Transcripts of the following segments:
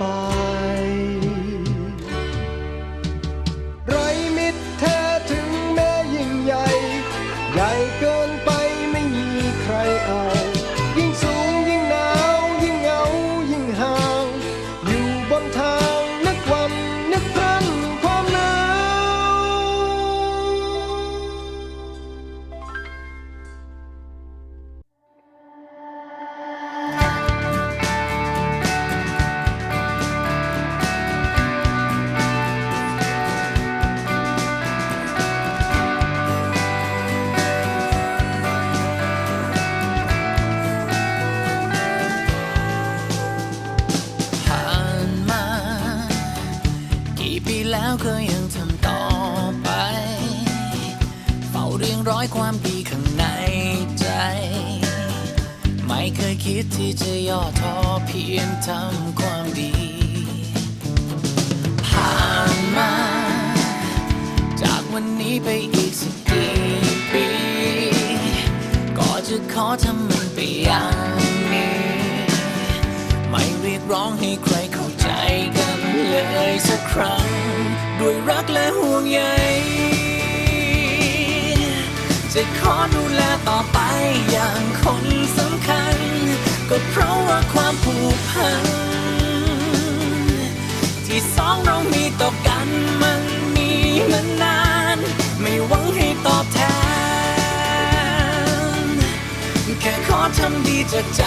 ปี คิดที่จะย่อท้อเพียงทำความดี ผ่านมา จากวันนี้ไปอีกสักกี่ปี ก็จะขอทำมันไปอย่างนี้ ไม่เรียกร้องให้ใครเข้าใจกันเลยสักครั้ง ด้วยรักและห่วงใย จะขอดูแลต่อไปอย่างคนสำคัญ ก็เพราะว่าความผูกพัน ที่สองเรามีต่อกันมันมีมานาน ไม่หวังให้ตอบแทน แค่ขอทำดีจากใจ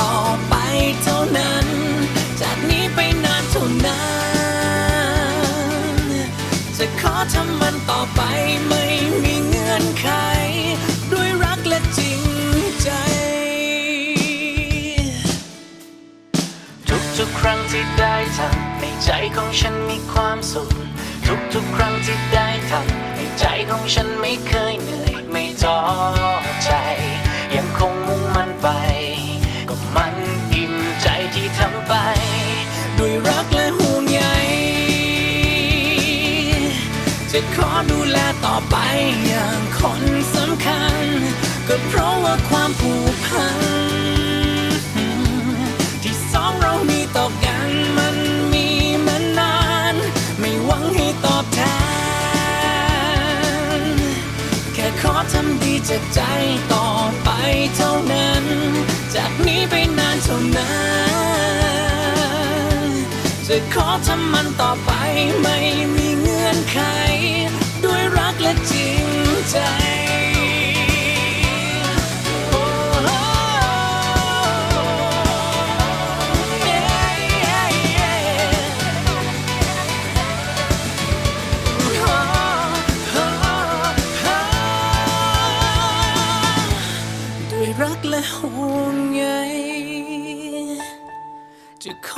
ต่อไปเท่านั้น จากนี้ไปนานเท่านั้น จะขอทำมันต่อไปไม่มีเงื่อน ไขด้วยรักและจริงใจ ทุกๆครั้งที่ได้ทำในใจของฉันมีความสุข ทุกๆครั้งที่ได้ทำในใจของฉันไม่เคยเหนื่อยไม่ท้อ จะขอดูแลต่อไปอย่างคนสำคัญ ก็เพราะว่าความผูกพัน ที่สองเรามีต่อกันมันมีมานาน ไม่หวังให้ตอบแทน แค่ขอทำดีจากใจต่อไปเท่านั้น จากนี้ไปนานเท่านั้น จะขอทำมันต่อไปไม่มีเงื่อนไข ด้วยรักและจริงใจ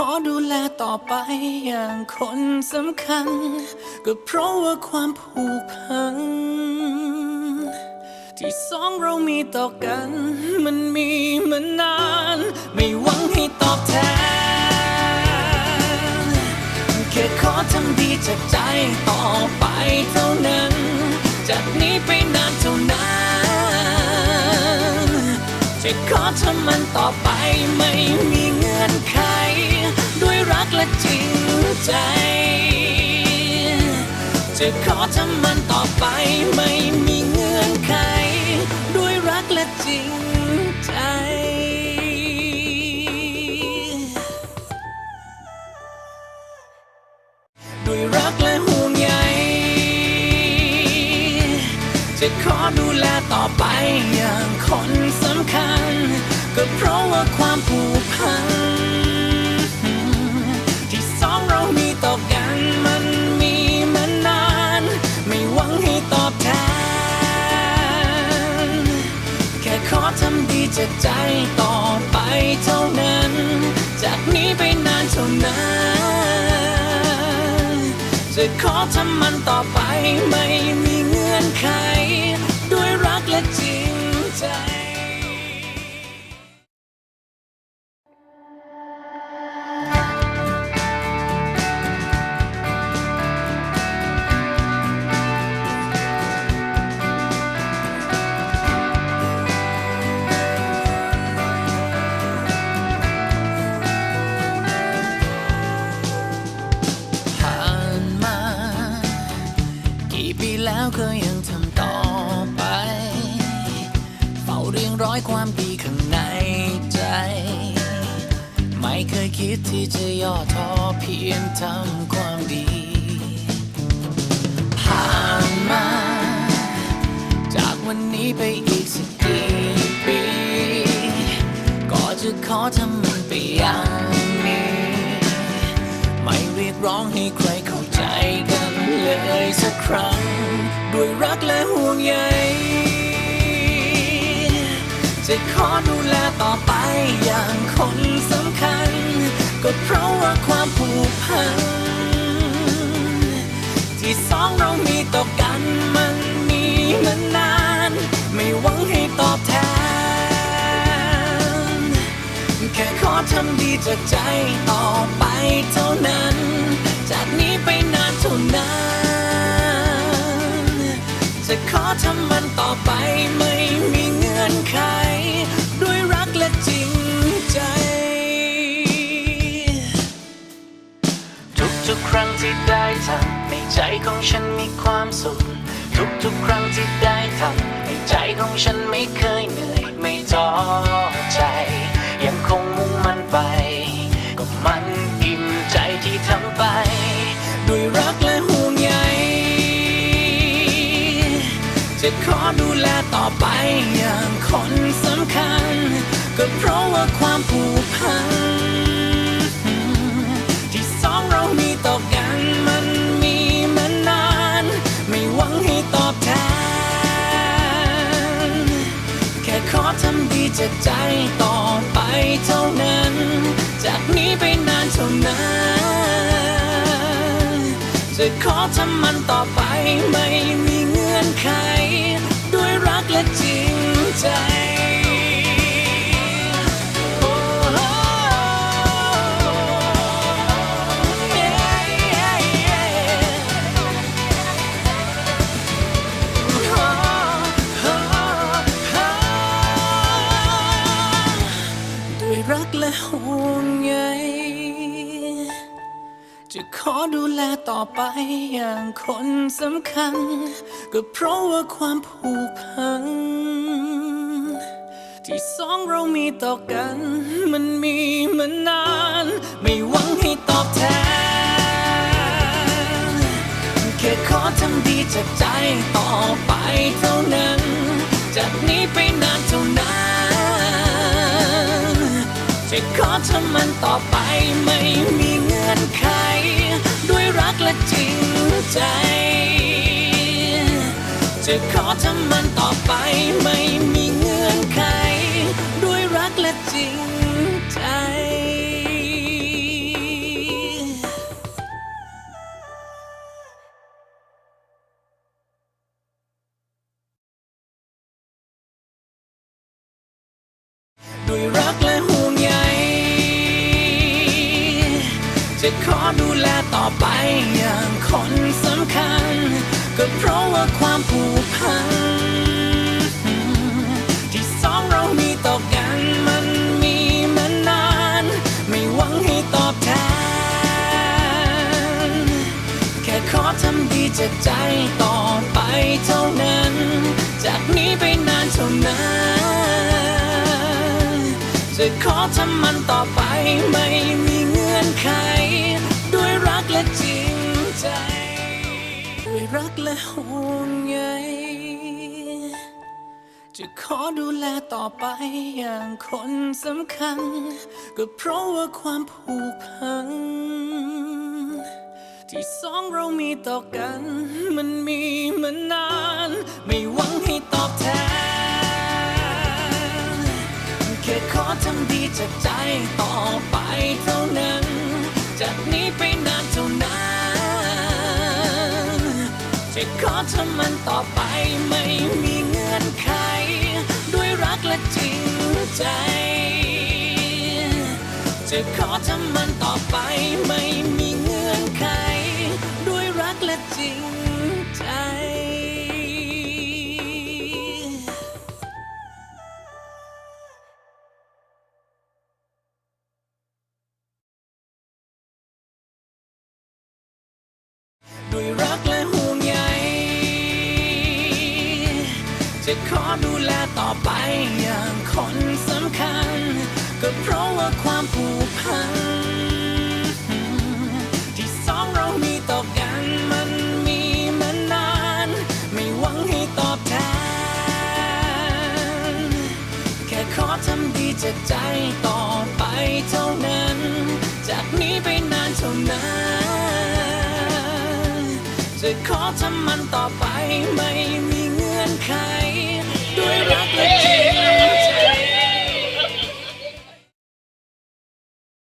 อดูแลต่อไปอย่างคนสำคัญ ก็เพราะว่าความผูกพัน ที่สองเรามีต่อกัน มันมีมานาน ไม่หวังให้ตอบแทน แค่ขอทำดีจากใจต่อไปเท่านั้น จากนี้ไปนานเท่านั้นจะขอทำมันต่อไปไม่มีเงื่อนไข และจริงใจ จะขอทำมันต่อไปไม่มีเงื่อนไข ด้วยรักและจริง จะใจต่อไปเท่านั้น จากนี้ไปนานเท่านั้น จะขอทำมันต่อไปไม่มีเงื่อนไข ด้วยรักและจริง ร้อยความดีข้างในใจ ไม่เคยคิดที่จะย่อท้อเพียงทำความดี ผ่านมา จากวันนี้ไปอีกสักกี่ปี ก็จะขอทำมันไปอย่างนี้ ไม่เรียกร้องให้ใครเข้าใจกันเลยสักครั้ง ด้วยรักและห่วงใย จะขอดูแลต่อไปอย่างคนสำคัญ ก็เพราะว่าความผูกพัน ที่สองเรามีต่อกันมันมีมานาน ไม่หวังให้ตอบแทน แค่ขอทำดีจากใจต่อไปเท่านั้น จากนี้ไปนานเท่านั้น จะขอทำมันต่อไปไม่มีเงื่อนไข จริงใจ ทุกๆครั้งที่ได้ทำในใจของฉันมีความสุข ทุกๆครั้งที่ได้ทำในใจของฉันไม่เคยเหนื่อยไม่ท้อใจ ยังคงมุ่งมั่นไป ก็มันอิ่มใจที่ทำไป ด้วยรักและห่วงใยจะขอดูแลต่อไปอย่างคนสำคัญ ก็เพราะว่าความผูกพัน ที่สองเรามีต่อกันมันมีมานาน ไม่หวังให้ตอบแทน แค่ขอทำดีจากใจต่อไปเท่านั้น จากนี้ไปนานเท่านั้นจะขอทำมันต่อไปไม่มีเงื่อนไข จะขอดูแลต่อไปอย่างคนสำคัญ ก็เพราะว่าความผูกพัน ที่สองเรามีต่อกัน มันมีมานาน ไม่หวังให้ตอบแทน แค่ขอทำดีจากใจต่อไปเท่านั้น จากนี้ไปนานเท่านั้นจะขอทำมันต่อไปไม่มี อนไขด้วยรักและจริงใจ จะขอทำมันต่อไปไม่มีเงื่อนไข ด้วยรักและจริง จะขอดูแลต่อไปอย่างคนสำคัญ ก็เพราะว่าความผูกพัน ที่สองเรามีต่อกันมันมีมานาน ไม่หวังให้ตอบแทน แค่ขอทำดีจากใจต่อไปเท่านั้น จากนี้ไปนานเท่านั้นจะขอทำมันต่อไปไม่มีเง อนไข ด้วยรักและจริงใจ ด้วยรักและห่วงใยจะขอดูแลต่อไปอย่างคนสำคัญ ก็เพราะว่าความผูกพัน ที่สองเรามีต่อกัน มันมีมานาน ไม่หวังให้ตอบแทน แค่ขอทำดีจากใจต่อไปเท่านั้น จากนี้ไปนานเท่านั้นจะขอทำมันต่อไปไม่มีเงื่อนไข ด้วยรักและจริงใจ จะขอทำมันต่อไปไม่มีเงื่อนไข ด้วยรักและจริง จะขอดูแลต่อไปอย่างคนสำคัญ ก็เพราะว่าความผูกพัน ที่สองเรามีต่อกันมันมีมานาน ไม่หวังให้ตอบแทน แค่ขอทำดีจากใจต่อไปเท่านั้น จากนี้ไปนานเท่านั้นจะขอทำมันต่อไปไม่มีเงื่อนไข